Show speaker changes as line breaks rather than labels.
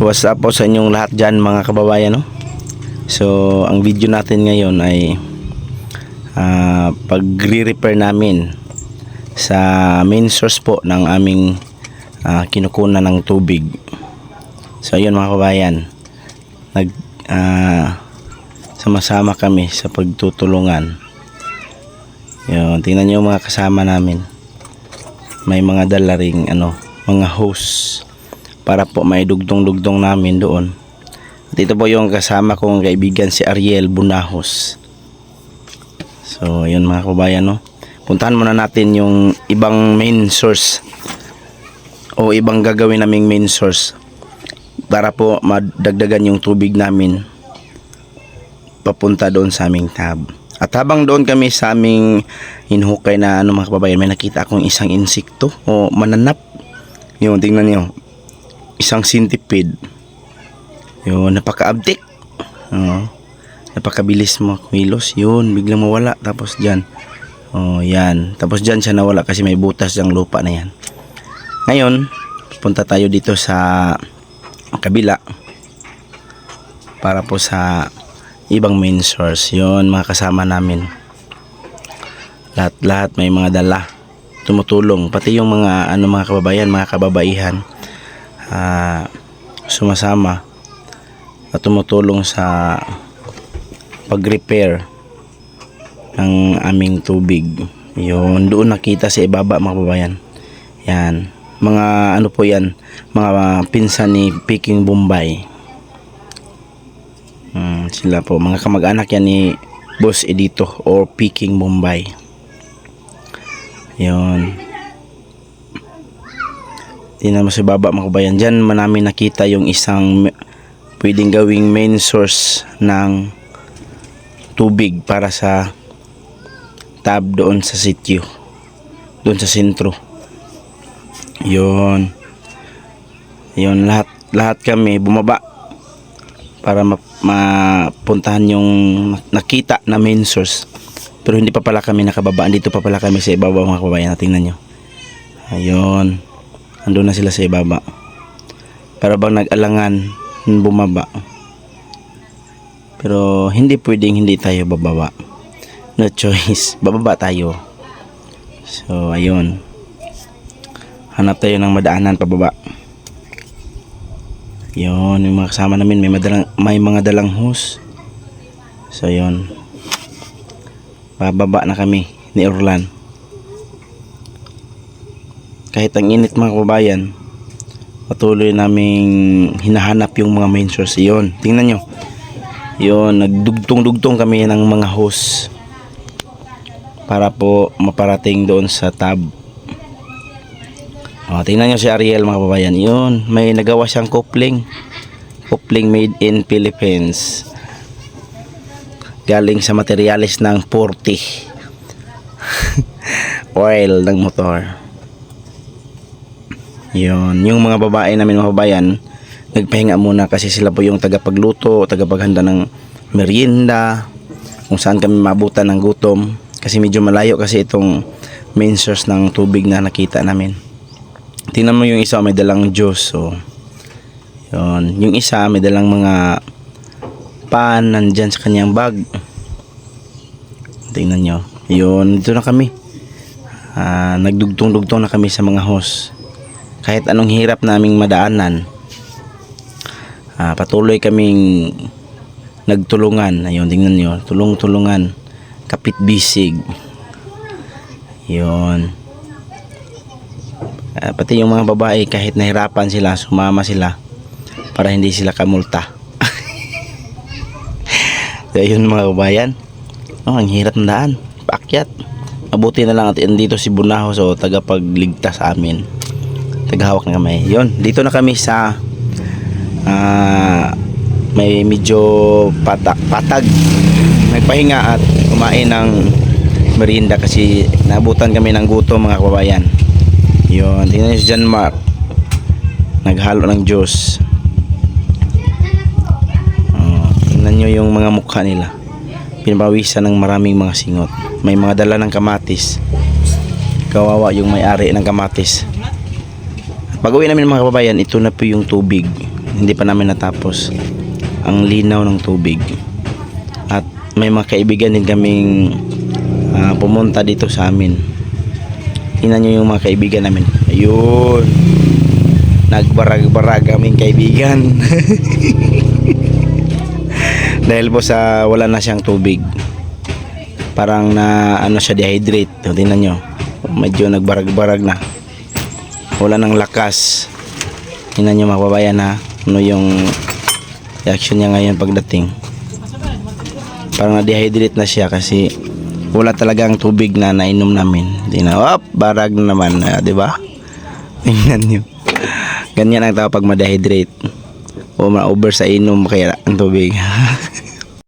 What's up po sa inyong lahat dyan mga kababayan no? So ang video natin ngayon ay ah, pagre-repair namin sa main source po ng aming ah, kinukunan ng tubig. So ayun mga kababayan, nag ah, sama-sama kami sa pagtutulungan. Yun, tingnan yung mga kasama namin. May mga dala ring ano, mga hose para po may dugtong-dugtong namin doon. At ito po yung kasama kong kaibigan si Ariel Bunahos. So, ayun mga kababayan, no? Puntahan muna natin yung ibang main source o ibang gagawin naming main source para po madagdagan yung tubig namin papunta doon sa aming tab. At habang doon kami sa aming hinukay na ano mga kababayan, may nakita akong isang insekto o mananap. Yun, tingnan niyo. Isang centipede. Yun, napaka-abtik. Oo. napakabilis mo kumilos. Yun, biglang mawala. Tapos dyan. Oh, yan. Tapos dyan siya nawala kasi may butas yung lupa na yan. Ngayon, punta tayo dito sa kabila para po sa ibang main source. Yun, mga kasama namin. Lahat-lahat may mga dala. Tumutulong. Pati yung mga, ano, mga kababayan, mga kababaihan. Ah, sumasama at tumutulong sa pag-repair ng aming tubig. Yun, doon nakita sa ibaba mga kababayan. Yan. Mga ano po yan, mga pinsan ni Peking Bombay. Hmm, sila po, mga kamag-anak yan ni Boss Edito or Peking Bombay. Yun. Tingnan mo sa baba mga kabayan. Diyan man namin nakita yung isang pwedeng gawing main source ng tubig para sa tab doon sa sityo. Doon sa sentro. Yun. Yun lahat lahat kami bumaba para ma- mapuntahan yung nakita na main source. Pero hindi pa pala kami nakababa. Dito pa pala kami sa ibabaw mga kabayan. Tingnan nyo. Ayun. Andun na sila sa ibaba. Para bang nag-alangan bumaba. Pero hindi pwedeng hindi tayo bababa. No choice. Bababa tayo. So, ayun. Hanap tayo ng madaanan pababa. Yun, yung mga kasama namin may, madalang, may mga dalang hose. So, yun. Bababa na kami ni Orlan. Kahit ang init mga kababayan, patuloy naming hinahanap yung mga main source. Yun, tingnan nyo. Yun, nagdugtong-dugtong kami ng mga hose para po maparating doon sa tab. O, tingnan nyo si Ariel mga kababayan. Yun, may nagawa siyang coupling. Coupling made in Philippines. Galing sa materialis ng 40. Oil ng motor. Yun, yung mga babae namin mga kababayan, nagpahinga muna kasi sila po yung tagapagluto, tagapaghanda ng merienda, kung saan kami mabutan ng gutom. Kasi medyo malayo kasi itong main source ng tubig na nakita namin. Tingnan mo yung isa may dalang juice. So, yun. Yung isa may dalang mga pan nandyan sa kanyang bag. Tingnan nyo. Yun, dito na kami. Ah, nagdugtong-dugtong na kami sa mga host. Kahit anong hirap naming madaanan, ah, patuloy kaming nagtulungan. Ayun, tingnan nyo. Tulong-tulungan. Kapit bisig. Yun. Ah, pati yung mga babae kahit nahirapan sila, sumama sila para hindi sila kamulta. so, yun mga kabayan. Oh, ang hirap ng daan. Paakyat. Mabuti na lang at dito si Bunaho so tagapagligtas amin. Tagahawak na kami. Yun, dito na kami sa ah, may medyo patak, patag. Nagpahinga at kumain ng merienda kasi nabutan kami ng gutom mga kababayan. Yun, tingnan nyo si John Mark. Naghalo ng juice. Oh, tingnan nyo yung mga mukha nila. Pinabawisan ng maraming mga singot. May mga dala ng kamatis. Kawawa yung may-ari ng kamatis. Pag uwi namin mga kababayan, ito na po yung tubig. hindi pa namin natapos ang linaw ng tubig. At may mga kaibigan din kaming ah, pumunta dito sa amin. Tingnan nyo yung mga kaibigan namin. Ayun. Nagbarag-barag kaming kaibigan. Dahil po sa wala na siyang tubig. Parang na ano siya dehydrate. Tingnan nyo medyo nagbarag-barag na wala nang lakas. Tingnan nyo mga kababayan ha? Ano yung reaction niya ngayon pagdating? Parang na-dehydrate na siya kasi wala talagang tubig na nainom namin. Tingnan op barag na naman ah, di ba? Tingnan nyo ganyan ang tao pag ma-dehydrate. O ma-over sa inom kaya ang tubig